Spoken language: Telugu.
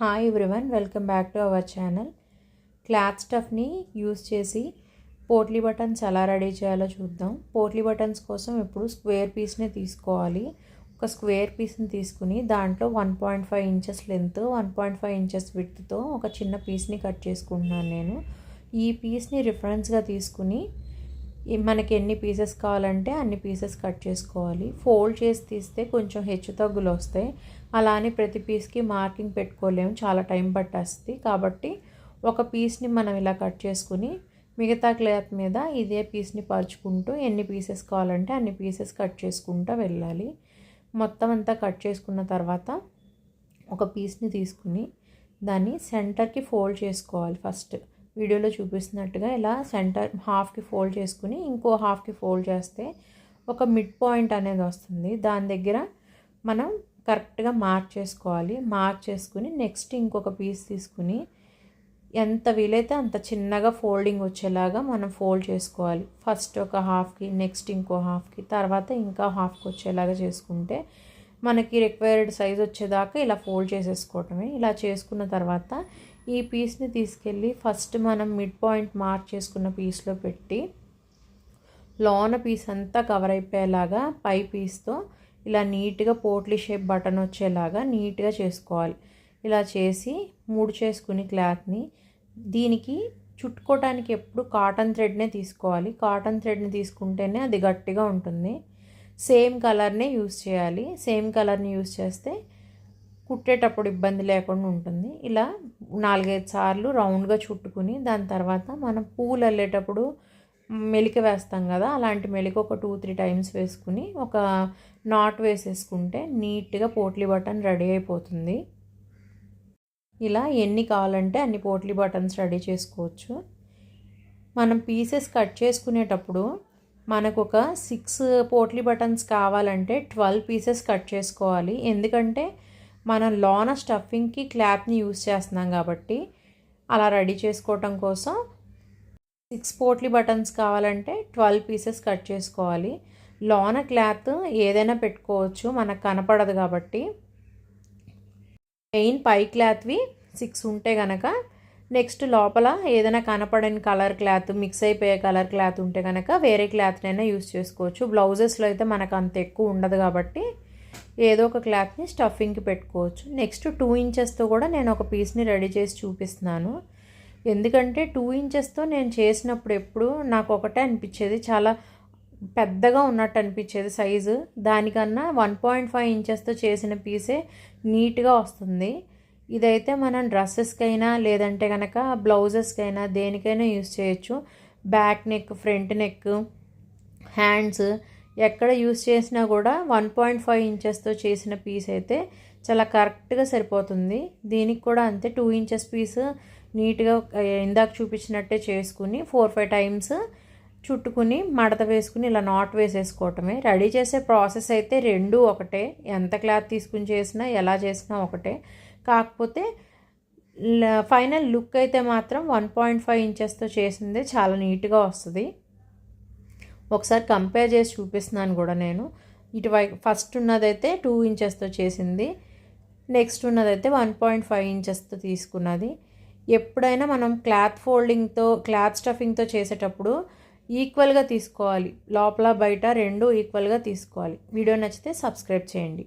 Hi everyone welcome back to our channel cloth స్టఫ్ని use చేసి పోట్లీ బటన్స్ ఎలా రెడీ చేయాలో చూద్దాం. పోట్లీ బటన్స్ కోసం ఇప్పుడు స్క్వేర్ పీస్ని తీసుకోవాలి. ఒక స్క్వేర్ పీస్ని తీసుకుని దాంట్లో one point five inches length one point five inches విడ్త్తో ఒక చిన్న పీస్ని కట్ చేసుకుంటున్నాను నేను. ఈ పీస్ని రిఫరెన్స్గా తీసుకుని మనకి ఎన్ని పీసెస్ కావాలంటే అన్ని పీసెస్ కట్ చేసుకోవాలి. ఫోల్డ్ చేసి తీస్తే కొంచెం హెచ్చు తగ్గులు వస్తాయి. అలా అని ప్రతి పీస్కి మార్కింగ్ పెట్టుకోలేము. చాలా టైం పట్టేస్తుంది. కాబట్టి ఒక పీస్ని మనం ఇలా కట్ చేసుకుని మిగతా క్లాత్ మీద ఇదే పీస్ని పరుచుకుంటూ ఎన్ని పీసెస్ కావాలంటే అన్ని పీసెస్ కట్ చేసుకుంటూ వెళ్ళాలి. మొత్తం అంతా కట్ చేసుకున్న తర్వాత ఒక పీస్ని తీసుకుని దాన్ని సెంటర్కి ఫోల్డ్ చేసుకోవాలి ఫస్ట్. వీడియోలో చూపిస్తున్నట్టుగా ఇలా సెంటర్ హాఫ్కి ఫోల్డ్ చేసుకుని ఇంకో హాఫ్కి ఫోల్డ్ చేస్తే ఒక మిడ్ పాయింట్ అనేది వస్తుంది. దాని దగ్గర మనం కరెక్ట్గా మార్క్ చేసుకోవాలి మార్క్ చేసుకుని నెక్స్ట్ ఇంకొక పీస్ తీసుకుని ఎంత వీలైతే అంత చిన్నగా ఫోల్డింగ్ వచ్చేలాగా మనం ఫోల్డ్ చేసుకోవాలి. ఫస్ట్ ఒక హాఫ్కి నెక్స్ట్ ఇంకో హాఫ్కి తర్వాత ఇంకా హాఫ్కి వచ్చేలాగా చేసుకుంటే మనకి రిక్వైర్డ్ సైజ్ వచ్చేదాకా ఇలా ఫోల్డ్ చేసేసుకోవటమే. ఇలా చేసుకున్న తర్వాత ఈ పీస్ని తీసుకెళ్ళి ఫస్ట్ మనం మిడ్ పాయింట్ మార్క్ చేసుకున్న పీస్లో పెట్టి లోన పీస్ అంతా కవర్ అయిపోయేలాగా పై పీస్తో ఇలా నీట్గా పోట్లీ షేప్ బటన్ వచ్చేలాగా నీట్గా చేసుకోవాలి. ఇలా చేసి మూడు చేసుకుని క్లాత్ని దీనికి చుట్టుకోవటానికి ఎప్పుడు కాటన్ థ్రెడ్నే తీసుకోవాలి. కాటన్ థ్రెడ్ని తీసుకుంటేనే అది గట్టిగా ఉంటుంది. సేమ్ కలర్నే యూస్ చేయాలి. సేమ్ కలర్ని యూస్ చేస్తే కుట్టేటప్పుడు ఇబ్బంది లేకుండా ఉంటుంది. ఇలా నాలుగైదు సార్లు రౌండ్గా చుట్టుకుని దాని తర్వాత మనం పూలు అల్లేటప్పుడు మెలిక వేస్తాం కదా అలాంటి మెలిక ఒక టూ త్రీ టైమ్స్ వేసుకుని ఒక నాట్ వేసేసుకుంటే నీట్గా పోట్లీ బటన్ రెడీ అయిపోతుంది. ఇలా ఎన్ని కావాలంటే అన్ని పోట్లీ బటన్స్ రెడీ చేసుకోవచ్చు. మనం పీసెస్ కట్ చేసుకునేటప్పుడు మనకు ఒక సిక్స్ పోట్లీ బటన్స్ కావాలంటే ట్వెల్వ్ పీసెస్ కట్ చేసుకోవాలి. ఎందుకంటే మనం లోన స్టఫింగ్కి క్లాత్ని యూస్ చేస్తున్నాం కాబట్టి అలా రెడీ చేసుకోవటం కోసం సిక్స్ పోట్లీ బటన్స్ కావాలంటే ట్వెల్వ్ పీసెస్ కట్ చేసుకోవాలి. లోన క్లాత్ ఏదైనా పెట్టుకోవచ్చు మనకు కనపడదు కాబట్టి. మెయిన్ పై క్లాత్వి సిక్స్ ఉంటే కనుక నెక్స్ట్ లోపల ఏదైనా కనపడని కలర్ క్లాత్ మిక్స్ అయిపోయే కలర్ క్లాత్ ఉంటే కనుక వేరే క్లాత్నైనా యూస్ చేసుకోవచ్చు. బ్లౌజెస్లో అయితే మనకు అంత ఎక్కువ ఉండదు కాబట్టి ఏదో ఒక క్లాత్ని స్టఫింగ్కి పెట్టుకోవచ్చు. నెక్స్ట్ టూ ఇంచెస్తో కూడా నేను ఒక పీస్ని రెడీ చేసి చూపిస్తున్నాను. ఎందుకంటే టూ ఇంచెస్తో నేను చేసినప్పుడు ఎప్పుడు నాకు ఒకటే అనిపించేది. చాలా పెద్దగా ఉన్నట్టు అనిపించేది సైజు దానికన్నా వన్ పాయింట్ ఫైవ్ ఇంచెస్తో చేసిన పీసే నీట్గా వస్తుంది. ఇదైతే మనం డ్రెస్సెస్కైనా లేదంటే కనుక బ్లౌజెస్కైనా దేనికైనా యూస్ చేయొచ్చు. Back neck front neck hands ఎక్కడ యూస్ చేసినా కూడా వన్ పాయింట్ ఫైవ్ ఇంచెస్తో చేసిన పీస్ అయితే చాలా కరెక్ట్గా సరిపోతుంది. దీనికి కూడా అంతే టూ ఇంచెస్ పీస్ నీట్గా ఇందాక చూపించినట్టే చేసుకుని ఫోర్ ఫైవ్ టైమ్స్ చుట్టుకుని మడత వేసుకుని ఇలా నాట్ వేసేసుకోవటమే. రెడీ చేసే ప్రాసెస్ అయితే రెండు ఒకటే. ఎంత క్లాత్ తీసుకుని చేసినా ఎలా చేసినా ఒకటే. కాకపోతే ఫైనల్ లుక్ అయితే మాత్రం వన్ పాయింట్ ఫైవ్ ఇంచెస్తో చేసిందే చాలా నీట్గా వస్తుంది. ఒకసారి కంపేర్ చేసి చూపిస్తున్నాను కూడా నేను. ఇటువై ఫస్ట్ ఉన్నదైతే టూ ఇంచెస్తో చేసింది. నెక్స్ట్ ఉన్నదైతే వన్ పాయింట్ ఫైవ్ ఇంచెస్తో తీసుకున్నది. ఎప్పుడైనా మనం క్లాత్ ఫోల్డింగ్తో క్లాత్ స్టఫింగ్తో చేసేటప్పుడు ఈక్వల్గా తీసుకోవాలి. లోపల బయట రెండు ఈక్వల్గా తీసుకోవాలి. వీడియో నచ్చితే సబ్స్క్రైబ్ చేయండి.